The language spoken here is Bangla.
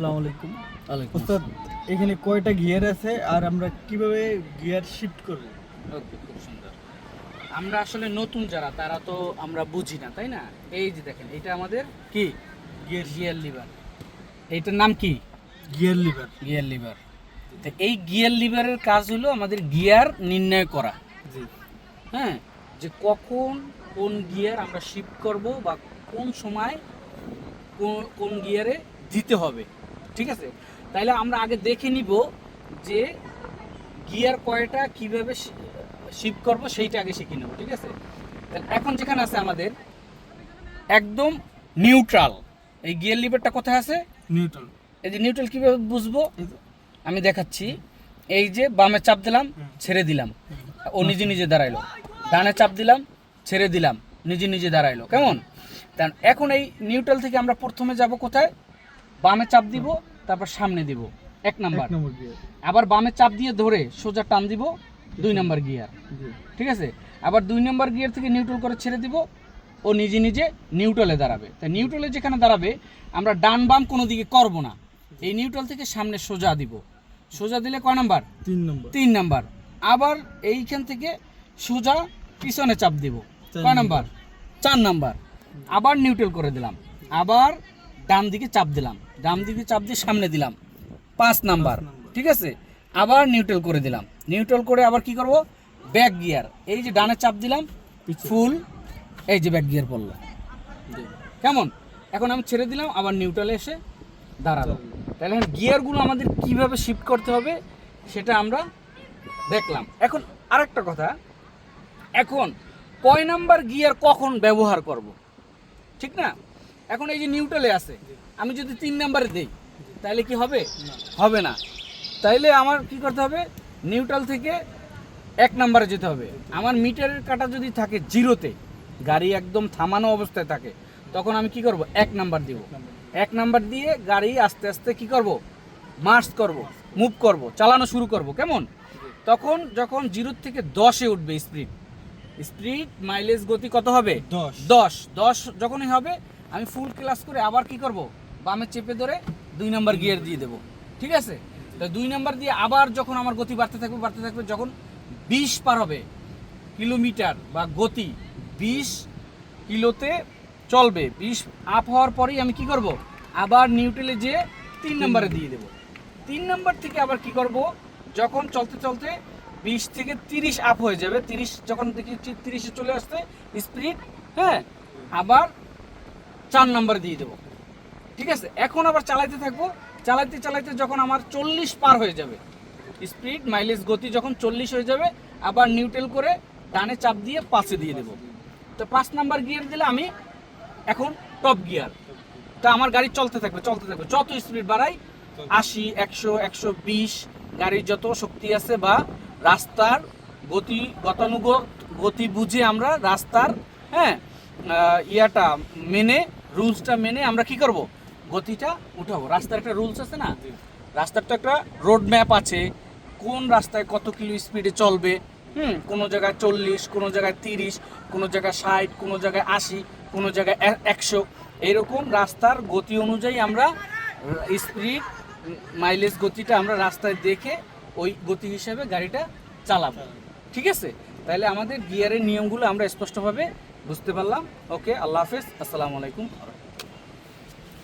আসসালামু আলাইকুম। ওস্তাদ এখানে কয়টা গিয়ার আছে আর আমরা কীভাবে গিয়ার শিফট করব? ওকে খুব সুন্দর। আমরা আসলে নতুন যারা তারা তো আমরা বুঝি না তাই না? এই যে দেখেন এটা আমাদের কি? Gear gear lever. এইটার নাম কি? Gear lever. Gear lever. তো এই গিয়ার লিভারের কাজ হলো আমাদের গিয়ার নির্ণয় করা। জি। হ্যাঁ? যে কখন কোন গিয়ার আমরা শিফট করব বা কোন সময় কোন কোন গিয়ারে দিতে হবে। ঠিক আছে? তাইলে আমরা আগে দেখে নিব যে গিয়ার কয়টা কীভাবে শিফট করব সেইটা আগে শিখে নেব ঠিক আছে? এখন যেখানে আছে আমাদের একদম নিউট্রাল। এই গিয়ার লিভারটা কোথায় আছে? নিউট্রাল। এই যে নিউট্রাল কীভাবে বুঝব? আমি দেখাচ্ছি। এই যে বামে চাপ দিলাম ছেড়ে দিলাম। ও নিজে নিজে দাঁড়াইলো। ডানে চাপ দিলাম ছেড়ে দিলাম। নিজে নিজে দাঁড়াইলো। কেমন? এখন এই নিউট্রাল থেকে আমরা প্রথমে যাব কোথায়? বামে চাপ দিব তারপর সামনে দিব। এক নাম্বার। আবার বামে চাপ দিয়ে ধরে সোজা টান দিব দুই নাম্বার গিয়ার ঠিক আছে? আবার দুই নম্বর গিয়ার থেকে নিউট্রাল করে ছেড়ে দিব ও নিজে নিজে নিউট্রালে দাঁড়াবে। তাই নিউট্রালে যেখানে দাঁড়াবে আমরা ডান বাম কোনো দিকে করব না। এই নিউট্রাল থেকে সামনে সোজা দিব। সোজা দিলে কয় নাম্বার? তিন নম্বর। তিন নাম্বার। আবার এইখান থেকে সোজা পিছনে চাপ দিব। কয় নাম্বার? চার নাম্বার। আবার নিউট্রাল করে দিলাম। আবার ডান দিকে চাপ দিলাম। ডান দিকে চাপ দিয়ে সামনে দিলাম। পাঁচ নাম্বার। ঠিক আছে? আবার নিউট্রাল করে দিলাম। নিউট্রাল করে আবার কি করব? ব্যাক গিয়ার এই যে ডানে চাপ দিলাম ফুল এই যে ব্যাক গিয়ার পড়ল। কেমন? এখন আমি ছেড়ে দিলাম আবার নিউট্রালে এসে দাঁড়াল তাহলে এখন গিয়ারগুলো আমাদের কীভাবে শিফট করতে হবে সেটা আমরা দেখলাম। এখন আরেকটা কথা এখন কয় নাম্বার গিয়ার কখন ব্যবহার করব? ঠিক না? এখন এই যে নিউট্রালে আছে আমি যদি তিন নাম্বারে দেই তাহলে কি হবে? হবে না। তাইলে আমার কি করতে হবে? নিউট্রাল থেকে এক নাম্বারে যেতে হবে। আমার মিটারের কাটা যদি থাকে জিরোতে গাড়ি একদম থামানো অবস্থায় থাকে তখন আমি কি করব? এক নাম্বার দিব। এক নাম্বার দিয়ে গাড়ি আস্তে আস্তে কি করব? মার্চ করব মুভ করব চালানো শুরু করব। কেমন? তখন যখন জিরোর থেকে দশে উঠবে স্পিড স্পিড মাইলেজ গতি কত হবে? দশ। দশ। দশ যখনই হবে আমি ফুল ক্লাস করে আবার কি করব? বামে চেপে ধরে দুই নাম্বার গিয়ার দিয়ে দেবো। ঠিক আছে? তো দুই নাম্বার দিয়ে আবার যখন আমার গতি বাড়তে থাকবে বাড়তে থাকবে যখন বিশ পার হবে কিলোমিটার বা গতি বিশ কিলোতে চলবে। বিশ আপ হওয়ার পরেই আমি কি করব? আবার নিউট্রেলে যেয়ে তিন নাম্বারে দিয়ে দেবো। তিন নাম্বার থেকে আবার কি করব? যখন চলতে চলতে বিশ থেকে তিরিশ আপ হয়ে যাবে। তিরিশ যখন দেখি তিরিশে চলে আসতে স্পিড হ্যাঁ? আবার চার নাম্বার দিয়ে দেবো। ঠিক আছে? এখন আবার চালাইতে থাকব। চালাইতে চালাইতে যখন আমার চল্লিশ পার হয়ে যাবে স্পিড মাইলেজ গতি যখন চল্লিশ হয়ে যাবে, আবার নিউট্রেল করে ডানে চাপ দিয়ে পাশে দিয়ে দেবো। তো পাঁচ নাম্বার গিয়ার দিলে আমি এখন টপ গিয়ার তা আমার গাড়ি চলতে থাকবে চলতে থাকবে। যত স্পিড বাড়াই, আশি, একশো একশো বিশ, গাড়ির যত শক্তি আছে বা রাস্তার গতি, গতানুগত গতি বুঝে আমরা রাস্তার হ্যাঁ ইয়াটা মেনে রুলসটা মেনে আমরা কি করব? গতিটা উঠাবো। রাস্তার একটা রুলস আছে না? রাস্তার তো একটা রোড ম্যাপ আছে। কোন রাস্তায় কত কিলো স্পিডে চলবে? হুম কোনো জায়গায় চল্লিশ কোনো জায়গায় তিরিশ কোনো জায়গায় ষাট কোনো জায়গায় আশি কোনো জায়গায় একশো। এরকম রাস্তার গতি অনুযায়ী আমরা স্পিড মাইলেজ গতিটা আমরা রাস্তায় দেখে ওই গতি হিসাবে গাড়িটা চালাবো। ঠিক আছে? তাহলে আমাদের গিয়ারের নিয়মগুলো আমরা স্পষ্টভাবে বুঝতে পারলাম। ওকে আল্লাহ হাফিজ। আসসালামু আলাইকুম।